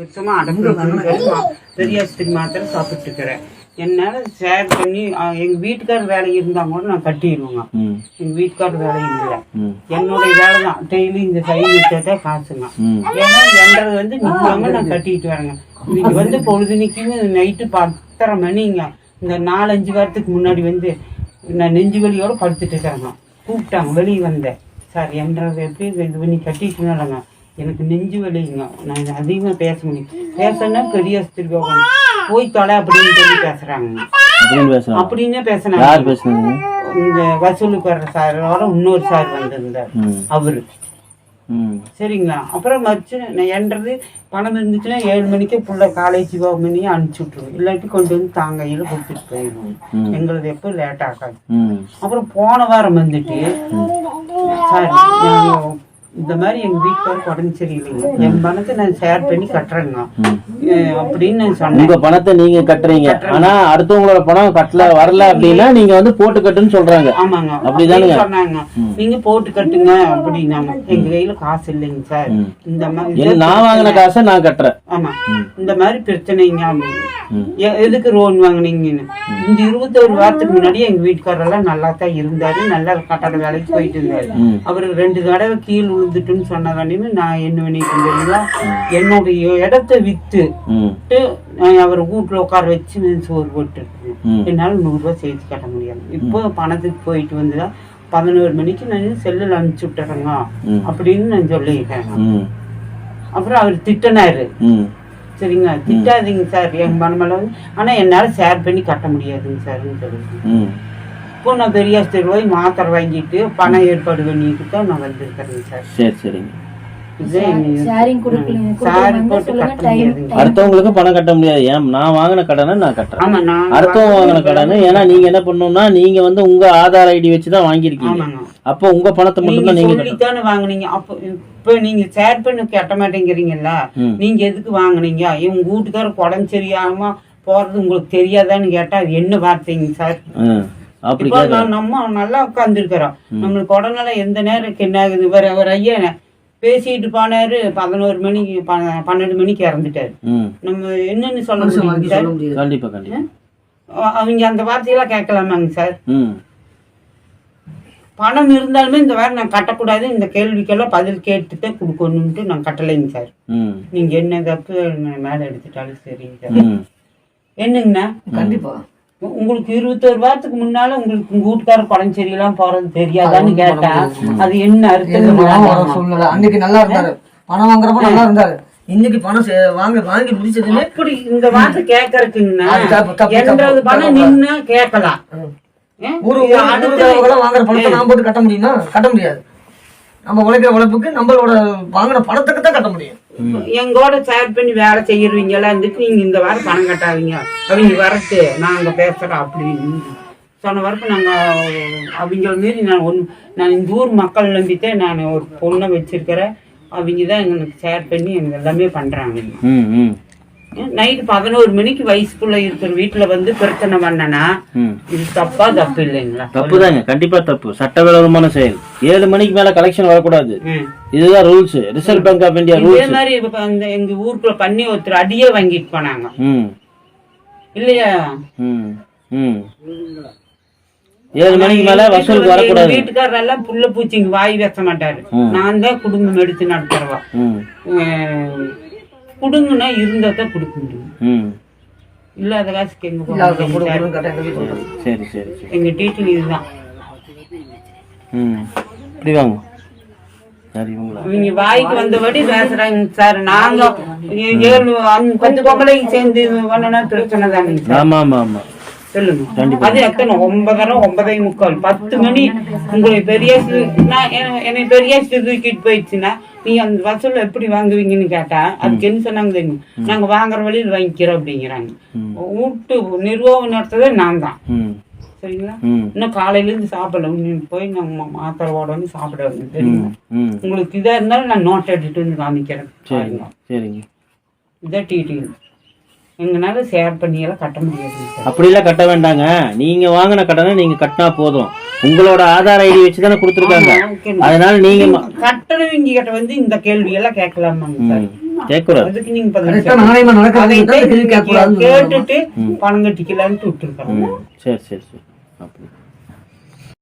வருஷமா அடம்பு பெரியாஸ்திரி மாத்திரை சாப்பிட்டு இருக்கிறேன் என்னால ஷேர் பண்ணி எங்க வீட்டுக்கார வேலை இருந்தா கூட நான் கட்டிடுவேங்க. எங்க வீட்டுக்கார வேலை இல்லை. என்னுடைய வேலை தான் டெய்லி இந்த சைன் வச்சா காசுங்க. ஏன்னா என்றது வந்து நிக்காம நான் கட்டிட்டு வரேங்க. இன்னைக்கு வந்து பொழுதுனிக்குமே நைட்டு பத்தரை மணிங்க. இந்த நாலஞ்சு வாரத்துக்கு முன்னாடி வந்து நான் நெஞ்சு வலியோட படுத்துட்டு இருக்கிறேங்க கூப்பிட்டாங்க. வெளியே வந்தேன். சார் என்றது எப்படி? இது பண்ணி கட்டிட்டுனாலங்க எனக்கு நெஞ்சு வலிங்க. நான் அதிகமாக பேச முடியும். பேசணும்னா பெரிய திருவோகம் போய் தொலை அப்படின்னு சொல்லி பேசுறாங்க. அப்படின்னு பேசுனாங்க இந்த வசூலுக்கு வர்ற சாரோட இன்னொரு சார் வந்திருந்தார். அவரு. சரிங்களா? அப்புறம் மறுச்சு நான் என்றது பணம் இருந்துச்சுன்னா ஏழு மணிக்கே புள்ள காலேஜ் பண்ணி அனுப்பிச்சி விட்ருவோம் இல்லாட்டி கொண்டு வந்து தாங்கையில் கொடுத்துட்டு போயிடுவோம். எங்களது எப்போ லேட் ஆகாது. அப்புறம் போன வாரம் வந்துட்டு சார் இந்த மாதிரி எங்க வீட்டுக்காருக்கு உடம்பு சரியில்லைங்க என் பணத்தை நான் ஷேர் பண்ணி கட்டுறேங்க. அப்படின்னு நான் சொன்னேன். உங்க பணத்தை நீங்க கட்டுறீங்க. ஆனா அடுத்தவங்களோட பணம் கட்டல வரல அப்படின்னா நீங்க வந்து போட்டு கட்டுன்னு சொல்றாங்க. ஆமாங்க. அப்படிதானுங்க? சொன்னாங்க. நீங்க போட்டு கட்டுங்க அப்படின்னாங்க எங்க கையில காசு இல்லைங்க சார். இந்த மாதிரி நான் வாங்கின காசை நான் கட்டுறேன். ஆமா. இந்த மாதிரி பிரச்சனைங்க. எதுக்கு லோன் வாங்குனீங்கன்னு? இந்த இருபத்தோரு வாரத்துக்கு முன்னாடி எங்க வீட்டுக்காரெல்லாம் நல்லா தான் இருந்தாரு. நல்லா கட்டட வேலைக்கு போயிட்டு இருந்தாரு. அவரு ரெண்டு தடவை கீழ் விழுந்துட்டுன்னு சொன்னதானே நான் என்ன பண்ணிட்டு தெரியுங்களா என்னுடைய இடத்த வித்து ம் நான் அவரை வீட்டுல உட்கார வச்சு சோறு போட்டு ம். என்னால நூறு ரூபாய் சேர்த்து கட்ட முடியாது. இப்போ பணத்துக்கு போயிட்டு வந்துதா? பதினோரு மணிக்கு நான் செல்லில் அனுப்பிச்சு விட்டுறேங்க. அப்படின்னு நான் சொல்லியிருக்கேன் அப்புறம் அவர் திட்டினாரு. ம். சரிங்களா திட்டாதீங்க சார். என் மனமல வந்து ஆனா என்னால ஷேர் பண்ணி கட்ட முடியாதுங்க சார்னு சொல்லிட்டு. ம். இப்போ நான் பெரியாஸ்தர் போய் மாத்திரை வாங்கிட்டு பணம் ஏற்பாடு பண்ணிட்டு தான் நான் வந்திருக்கிறேங்க சார். சரி சரிங்க. அடுத்தவங்களுக்கு பணம் கட்ட முடியாது. ஏன் நான் வாங்கின கடனை நான் கட்டுறேன். ஆமா நான் அடுத்தவங்க வாங்கின கடனை ஏன்னா நீங்க என்ன பண்ணணும்னா நீங்க வந்து உங்க ஆதார் ஐடி வச்சு தான் வாங்கியிருக்கீங்க அப்போ உங்க பணத்தை மட்டும் தான் நீங்க வாங்குனீங்க. அப்போ இப்ப நீங்க ஷேர் பண்ணி கட்ட மாட்டேங்கிறீங்கல்ல. நீங்க எதுக்கு வாங்குனீங்க? இவங்க வீட்டுக்காரர் உடம்பு சரியாம போறது உங்களுக்கு தெரியாதான்னு கேட்டா அது என்ன வார்த்தைங்க சார்? இப்போ நம்ம நல்லா உட்காந்துருக்கிறோம் நம்மளுக்கு உடனே எந்த நேரம் என்ன ஆகுது? வேற அவர் ஐயா பேசிட்டு போனாரு பதினோரு மணிக்கு ப- பன்னெண்டு மணிக்கு இறந்துட்டாரு. நம்ம என்னன்னு சொல்ல முடியும் கண்டிப்பா கண்டிப்பா. அவங்க அந்த வார்த்தையெல்லாம் கேட்கலாமாங்க சார்? பணம் இருந்தாலுமே இந்த வாரம் நான் கட்டக்கூடாது. இந்த கேள்விக்கெல்லாம் பதில் கேட்டுட்டு கொடுக்கணும்ட்டு நான் கட்டலைங்க சார். நீங்க என்ன தப்பு நான் மேல எடுத்துட்டாலும் சரிங்க சார் என்னங்கண்ணா? கண்டிப்பா. உங்களுக்கு இருபத்தோரு வாரத்துக்கு முன்னால உங்களுக்கு உங்க வீட்டுக்காரர் படம் சரியெல்லாம் போறது தெரியாதான்னு கேட்டா அது என்ன அர்த்தம் சூழ்நிலை அன்னைக்கு நல்லா இருந்தாரு. பணம் வாங்குறப்ப நல்லா இருந்தாரு. இன்னைக்கு பணம் வாங்க வாங்கி முடிச்சதுமே அப்படி இந்த வார்த்தை தப்பு, பணம். நின்னா கேட்கலாம்? ஒரு வாங்குற பணத்தை நான் போட்டு கட்ட முடியுமா? கட்ட முடியாது. நம்ம உழைக்கிற உழைப்புக்கு நம்மளோட வாங்கின பணத்துக்கு தான் கட்ட முடியும். எங்கோட ஷேர் பண்ணி வேலை செய்யறவங்க எல்லாம் இருந்துட்டு நீங்க இந்த வாரம் பணம் கட்டாதீங்க. அவங்க வரட்டு நாங்க பேசுறோம் அப்படின்னு. சொன்ன வரைக்கும் நாங்க அவங்க மீறி நான் ஒன்று நான் இந்த ஊர் மக்கள் நம்பித்தே நான் ஒரு பொண்ணை வச்சிருக்கிறேன். அவங்க தான் எங்களுக்கு ஷேர் பண்ணி எனக்கு எல்லாமே பண்றாங்க. நைட்டு பதினோரு மணிக்கு வயசுக்குள்ள இருக்கிற வீட்டுல வந்து பிரச்சனை பண்ணனா இது தப்பா தப்பு இல்லைங்களா? தப்பு தாங்க கண்டிப்பா தப்பு. சட்டவிரோதமான செயல். ஏழு மணிக்கு மேல கலெக்ஷன் வரக்கூடாது. இதுதான் rules Reserve Bank of India இதே ரூல்ஸ் மாதிரி இப்ப அந்த எங்க ஊருக்குள்ள பண்ணி ஒருத்தர் அடியே வாங்கிட்டு போனாங்க. இல்லையா? ஏழு மணிக்கு மேல வசூலுக்கு வரக்கூடாது. வீட்டுக்காரர் எல்லாம் புள்ள பூச்சிங்க வாய் பேச மாட்டாரு. நான் தான் குடும்பம் எடுத்து நடத்துறவா. குடுங்கன்னா இருந்தா தான் கொடுக்க முடியும். ம். இல்லாத காசுக்கு எங்க போக இல்லாத முடியும். போடு சார்? சரி எங்க டீட்டிங் இதுதான். ம். இப்படி வாங்க. இவங்க வாய்க்கு வந்தபடி பேசுறாங்க சார். நாங்க ஏழு பத்து பொம்பளைக்கு சேர்ந்து பண்ணனா பிரச்சனை தானேங்க சார். ஆமா ஆமா ஆமா. சொல்லுங்க. அது எத்தனை? ஒன்பதரை ஒன்பதே முக்கால். பத்து மணி உங்களை பெரிய என்ன- பெரிய தூக்கிட்டு போயிடுச்சுன்னா நீ அந்த வசூல் எப்படி வாங்குவீங்கன்னு கேட்டா அதுக்கு என்ன சொன்னாங்க தெரியும்? நாங்க வாங்குற வழியில் வாங்கிக்கிறோம் அப்படிங்கிறாங்க. வீட்டு நிர்வாகம் நடத்துறதே நான் தான் சரிங்களா? இன்னும் காலையில இருந்து சாப்பிடல போய் நம்ம மாத்திரை ஓடன்னு சாப்பிட வரணும் சரிங்களா ம். உங்களுக்கு இதா இருந்தாலும் நான் நோட் எடுத்துட்டு வந்து காமிக்கிறேன். பாருங்க. சரிங்க. இதான் டிடிஎல் எங்கனால ஷேர் பண்ணியெல்லாம் கட்ட முடியாது. சார் அப்படிலாம் கட்ட வேண்டாங்க. நீங்க வாங்கின கடனை நீங்க கட்டினா போதும். உங்களோட ஆதார் ஐடி வச்சு தானே கொடுத்துருக்காங்க அதனால நீங்க ம- கட்டணவங்க கிட்ட வந்து இந்த கேள்வி எல்லாம் கேட்கலாமாங்க சார். கேட்கக்கூடாது. கேட்கக்கூடாதுன்னு கேட்டுட்டு பணம் கட்டிக்கலான்ட்டு விட்டுருக்காங்க. சரி சரி சரி. அப்படி.